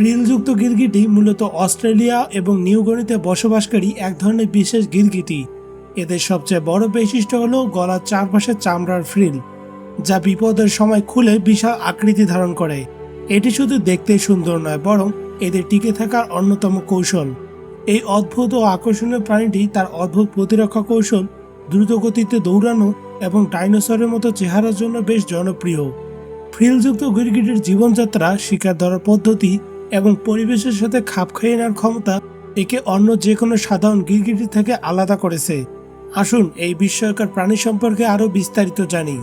ফ্রিলযুক্ত গিরগিটি মূলত অস্ট্রেলিয়া এবং নিউগনিতে বসবাসকারী এক ধরনের বিশেষ গিরগিটি। এদের সবচেয়ে বড় বৈশিষ্ট্য হল গলার চারপাশে চামড়ার ফ্রিল, যা বিপদের সময় খুলে বিশাল আকৃতি ধারণ করে। এটি শুধু দেখতেই সুন্দর নয়, বরং এদের টিকে থাকার অন্যতম কৌশল। এই অদ্ভুত ও আকর্ষণীয় প্রাণীটি তার অদ্ভুত প্রতিরক্ষা কৌশল দ্রুত গতিতে দৌড়ানো এবং ডাইনোসরের মতো চেহারার জন্য বেশ জনপ্রিয়। ফ্রিলযুক্ত গিরগিটির জীবনযাত্রা শিকার ধরার পদ্ধতি এবং পরিবেশের সাথে খাপ খাইয়ে নেওয়ার ক্ষমতা একে অন্য যে কোনো সাধারণ গিরগিটি থেকে আলাদা করেছে। আসুন এই বিস্ময়কর প্রাণী সম্পর্কে আরও বিস্তারিত জানি।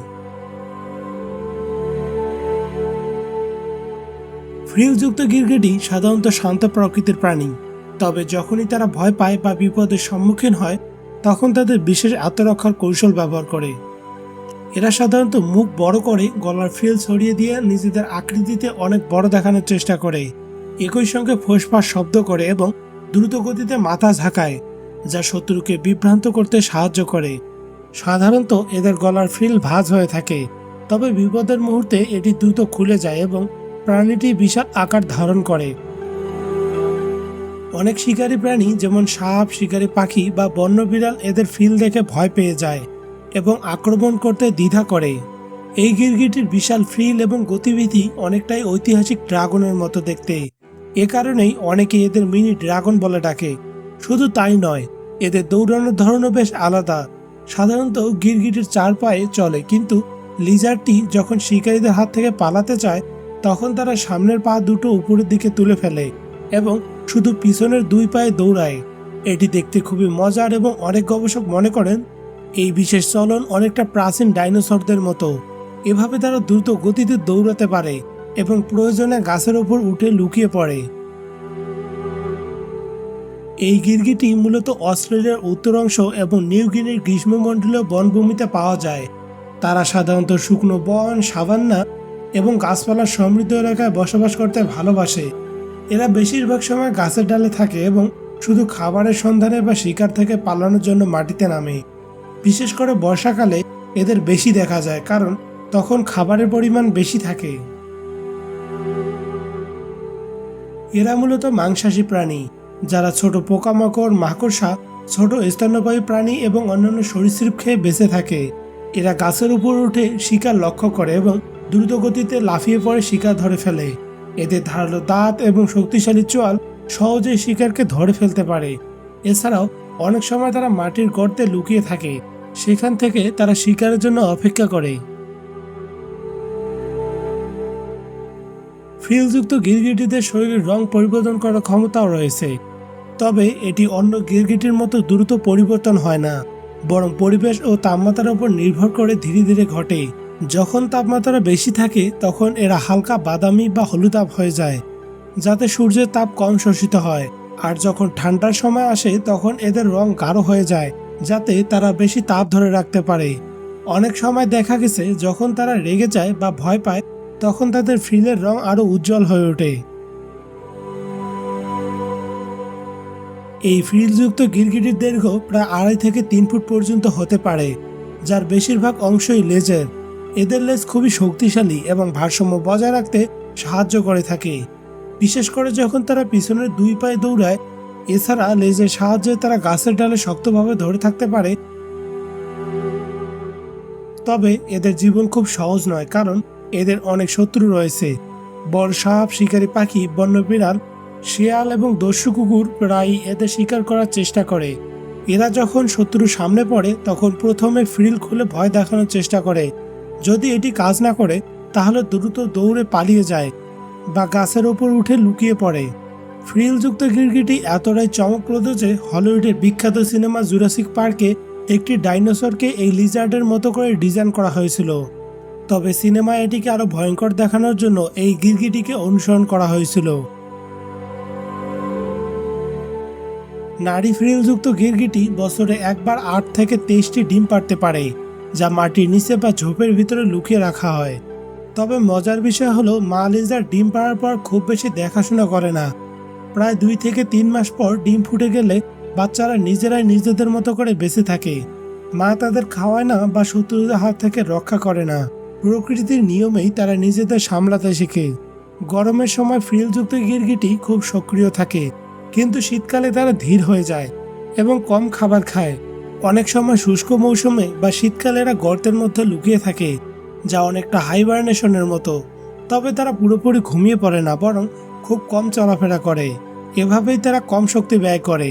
ফ্রিলযুক্ত গিরগিটি সাধারণত শান্ত প্রকৃতির প্রাণী। তবে যখনই তারা ভয় পায় বা বিপদের সম্মুখীন হয়, তখন তাদের বিশেষ আত্মরক্ষার কৌশল ব্যবহার করে। এরা সাধারণত মুখ বড় করে, গলার ফ্রিল ছড়িয়ে দিয়ে নিজেদের আকৃতিতে অনেক বড় দেখানোর চেষ্টা করে। একই সঙ্গে ফোসফাস শব্দ করে এবং দ্রুত গতিতে মাথা ঝাঁকায়, যা শত্রুকে বিভ্রান্ত করতে সাহায্য করে। সাধারণত এদের গলার ফ্রিল ভাঁজ হয়ে থাকে, তবে বিপদের মুহূর্তে এটি দ্রুত খুলে যায় এবং প্রাণীটি বিশাল আকার ধারণ করে। অনেক শিকারী প্রাণী, যেমন সাপ, শিকারী পাখি বা বন্য বিড়াল, এদের ফিল দেখে ভয় পেয়ে যায় এবং আক্রমণ করতে দ্বিধা করে। এই গিরগিটির বিশাল ফ্রিল এবং গতিবিধি অনেকটাই ঐতিহাসিক ড্রাগনের মতো দেখতে। এ কারণেই অনেকে এদের মিনি ড্রাগন বলে ডাকে। শুধু তাই নয়, এদের দৌড়ানোর ধরনও বেশ আলাদা। সাধারণত গিরগিটির চার পায়ে চলে, কিন্তু লিজারটি যখন শিকারীদের হাত থেকে পালাতে চায়, তখন তারা সামনের পা দুটো উপরের দিকে তুলে ফেলে এবং শুধু পিছনের দুই পায়ে দৌড়ায়। এটি দেখতে খুবই মজার এবং অনেক গবেষক মনে করেন, এই বিশেষ চলন অনেকটা প্রাচীন ডাইনোসরদের মতো। এভাবে তারা দ্রুত গতিতে দৌড়াতে পারে। এবং প্রয়োজনে গাছের ওপর উঠে লুকিয়ে পড়ে। এই গিরগিটি মূলত অস্ট্রেলিয়ার উত্তর অংশ এবং নিউ গিনির গ্রীষ্মমণ্ডলীয় বনভূমিতে পাওয়া যায়। তারা সাধারণত শুকনো বন সাভান্না এবং গাছপালার সমৃদ্ধ এলাকায় বসবাস করতে ভালোবাসে। এরা বেশিরভাগ সময় গাছের ডালে থাকে এবং শুধু খাবারের সন্ধানে বা শিকার থেকে পালানোর জন্য মাটিতে নামে। বিশেষ করে বর্ষাকালে এদের বেশি দেখা যায়, কারণ তখন খাবারের পরিমাণ বেশি থাকে। এরা মূলত মাংসাশী প্রাণী, যারা ছোট পোকামাকড়, মাকড়সা, ছোট স্তন্যপায়ী প্রাণী এবং অন্যান্য সরীসৃপ খেয়ে বেঁচে থাকে। এরা গাছের উপর উঠে শিকার লক্ষ্য করে এবং দ্রুত গতিতে লাফিয়ে পড়ে শিকার ধরে ফেলে। এদের ধারালো দাঁত এবং শক্তিশালী চোয়াল সহজেই শিকারকে ধরে ফেলতে পারে। এছাড়াও, অনেক সময় তারা মাটির গর্তে লুকিয়ে থাকে। সেখান থেকে তারা শিকারের জন্য অপেক্ষা করে। ফ্রিলযুক্ত গিরগিটিদের শরীরের রং পরিবর্তন করার ক্ষমতাও রয়েছে। তবে এটি অন্য গিরগিটির মতো দ্রুত পরিবর্তন হয় না, বরং পরিবেশ ও তাপমাত্রার উপর নির্ভর করে ধীরে ধীরে ঘটে। যখন তাপমাত্রা বেশি থাকে, তখন এরা হালকা বাদামি বা হলুদাভ হয়ে যায়, যাতে সূর্যের তাপ কম শোষিত হয়। আর যখন ঠান্ডার সময় আসে, তখন এদের রং গাঢ় হয়ে যায়, যাতে তারা বেশি তাপ ধরে রাখতে পারে। অনেক সময় দেখা গেছে, যখন তারা রেগে যায় বা ভয় পায় তখন তাদের ফ্রিলের রং আরও উজ্জ্বল হয়ে ওঠে। এই ফ্রিলযুক্ত গিরগিটির দৈর্ঘ্য প্রায় আড়াই থেকে তিন ফুট পর্যন্ত হতে পারে, যার বেশিরভাগ অংশই লেজের। এদের লেজ খুবই শক্তিশালী এবং ভারসাম্য বজায় রাখতে সাহায্য করে থাকে। বিশেষ করে যখন তারা পিছনের দুই পায়ে দৌড়ায়, এছাড়া লেজের সাহায্যে তারা গাছের ডালে শক্তভাবে ধরে থাকতে পারে। তবে এদের জীবন খুব সহজ নয়, কারণ এদের অনেক শত্রু রয়েছে। বড় সাপ, শিকারী পাখি, বন্য বিড়াল, শিয়াল এবং দস্যু কুকুর প্রায়ই এদের শিকার করার চেষ্টা করে। এরা যখন শত্রুর সামনে পড়ে, তখন প্রথমে ফ্রিল খুলে ভয় দেখানোর চেষ্টা করে। যদি এটি কাজ না করে, তাহলে দ্রুত দৌড়ে পালিয়ে যায় বা গাছের ওপর উঠে লুকিয়ে পড়ে। ফ্রিলযুক্ত গিরগিটি এতটাই চমকপ্রদ যে হলিউডের বিখ্যাত সিনেমা জুরাসিক পার্কে একটি ডাইনোসরকে এই লিজার্ডের মতো করে ডিজাইন করা হয়েছিল। তবে সিনেমায় এটিকে আরও ভয়ঙ্কর দেখানোর জন্য এই গিরগিটিকে অনুসরণ করা হয়েছিল। নারী ফ্রিলযুক্ত গিরগিটি বছরে একবার আট থেকে তেইশটি ডিম পাড়তে পারে, যা মাটির নিচে বা ঝোপের ভিতরে লুকিয়ে রাখা হয়। তবে মজার বিষয় হলো, মা লিজার ডিম পাড়ার পর খুব বেশি দেখাশোনা করে না। প্রায় দুই থেকে তিন মাস পর ডিম ফুটে গেলে বাচ্চারা নিজেরাই নিজেদের মতো করে বেঁচে থাকে। মা তাদের খাওয়ায় না বা শত্রুদের হাত থেকে রক্ষা করে না। প্রকৃতির নিয়মেই তারা নিজেদের সামলাতে শেখে। গরমের সময় ফ্রিলযুক্ত গিরগিটি খুব সক্রিয় থাকে, কিন্তু শীতকালে তারা ধীর হয়ে যায় এবং কম খাবার খায়। অনেক সময় শুষ্ক মৌসুমে বা শীতকালে এরা গর্তের মধ্যে লুকিয়ে থাকে, যা অনেকটা হাইবারনেশনের মতো। তবে তারা পুরোপুরি ঘুমিয়ে পড়ে না, বরং খুব কম চলাফেরা করে। এভাবেই তারা কম শক্তি ব্যয় করে।